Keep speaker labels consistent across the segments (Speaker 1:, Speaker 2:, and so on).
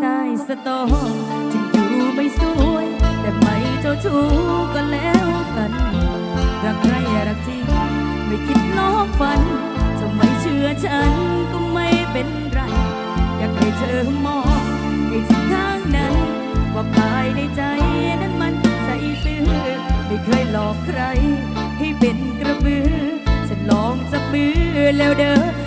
Speaker 1: ใต้สตอถึงดูไม่สวย แต่ไม่เจ้าชู้ก็แล้วกัน รักใครรักจริง ไม่คิดนอกฝัน người leo đỡ.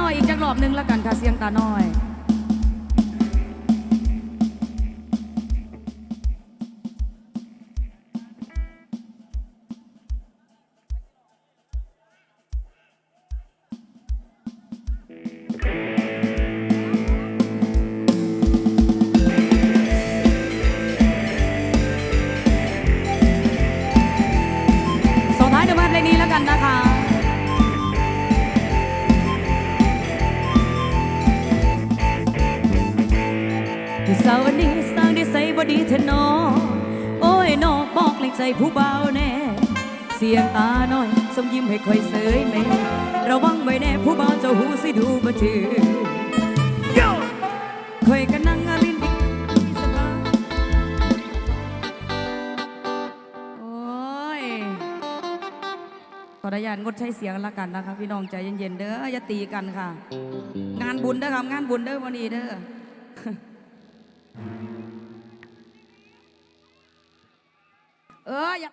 Speaker 1: น้อยอีกจังหรอหนึ่งแล้วกันค่ะเสียงตาน้อย สาวอันนี้สร้างได้ใส่บอดีเทนอโอ้ยนอบอกเลยใจผู้เบาแน่ เสียงตาหน่อยสมยิ้มให้คอยเสยแม่ระวังไว้แน่ผู้เบาเจ้าหูสิดูบ่ถือคอยกันนั่งอาลินดิสบายโอ้ยขออนุญาตงดใช้เสียงละกันนะคะ พี่น้องใจเย็นๆเด้ออย่าตีกันค่ะ งานบุญเด้อครับงานบุญเด้อวันนี้เด้อ Eh.